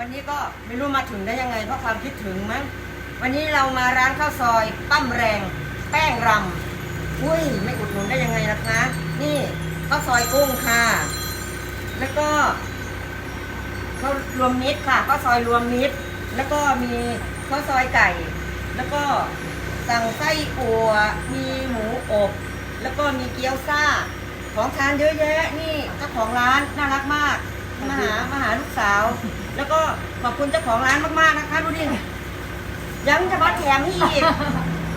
วันนี้ก็ไม่รู้มาถึงได้ยังไงเพราะความคิดถึงมั้งวันนี้เรามาร้านข้าวซอยปั้มแรง แป้งรำอุ้ยไม่อุดหนุนได้ยังไงนะคะนี่ข้าวซอยกุ้งค่ะ แล้วก็ข้าวรวมมิตรค่ะข้าวซอยรวมมิตร แล้วก็มีข้าวซอยไก่ แล้วก็สั่งไส้อั่วมีหมูอบแล้วก็มีเกี๊ยวซ่า ของทานเยอะแยะนี่เจ้าของร้านน่ารักมากมาหามาหาลูกสาว แล้วก็ อบคุณเจ้าของร้านมากๆนะคะดูดิยังจะมาแถมให้อีก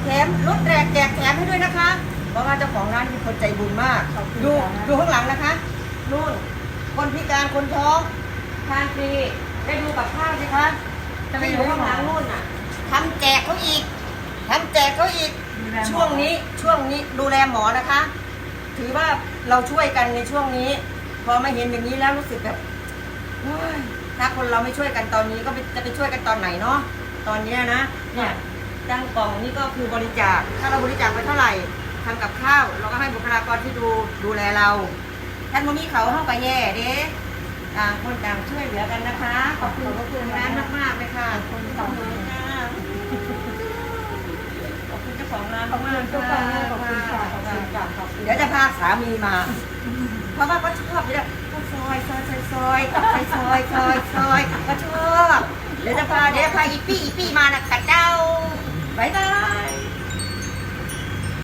แถมรถแจกแจกแถมให้ด้วยนะคะ เพราะว่าเจ้าของร้านเป็นคนใจบุญมากขอบคุณดูค่ะดูข้างหลังนะคะนู่นคนพิการคนท้องทานฟรีได้ดูกับข้าวสิคะที่อยู่ข้างหลังนู่นน่ะทำแจกเขาอีกทำแจกเขาอีกดูแลหมอช่วงนี้ช่วงนี้ดูแลหมอนะคะ ถือว่าเราช่วยกันในช่วงนี้ พอมาเห็นอย่างนี้แล้วรู้สึกแบบโอ้ย ถ้าคนเราไม่ช่วยกันตอนนี้ก็ไปจะไปช่วยกันตอนไหนเนาะตอนเนี้ยนะเนี่ยจังกล่องนี่ก็คือบริจาค ถ้าเราบริจาคไปเท่าไหร่ทำกับข้าว เราก็ให้บุคลากรที่ดูดูแลเรา ท่านมมีเขาเข้าไปแย่เด้ต่างคนต่างช่วยเหลือกันนะคะ ขอบคุณขอบคุณร้านมากๆเลยค่ะขอบคุณค่ะขอบคุณเจ้าของร้านขอบคุณมากๆเจ้าของร้านขอบคุณค่ะขอบคุณค่ะขอบคุณเดี๋ยวจะพาสามีมา เพราะว่าก็ชอบอยู่แล้วก็ ซอยซอยซอยซอยซอยซอยซอยซอยกระชอบเดี๋ยวจะพาเดี๋ยวพาอีปี่อีปี่มานะกัะเจ้าบายบาย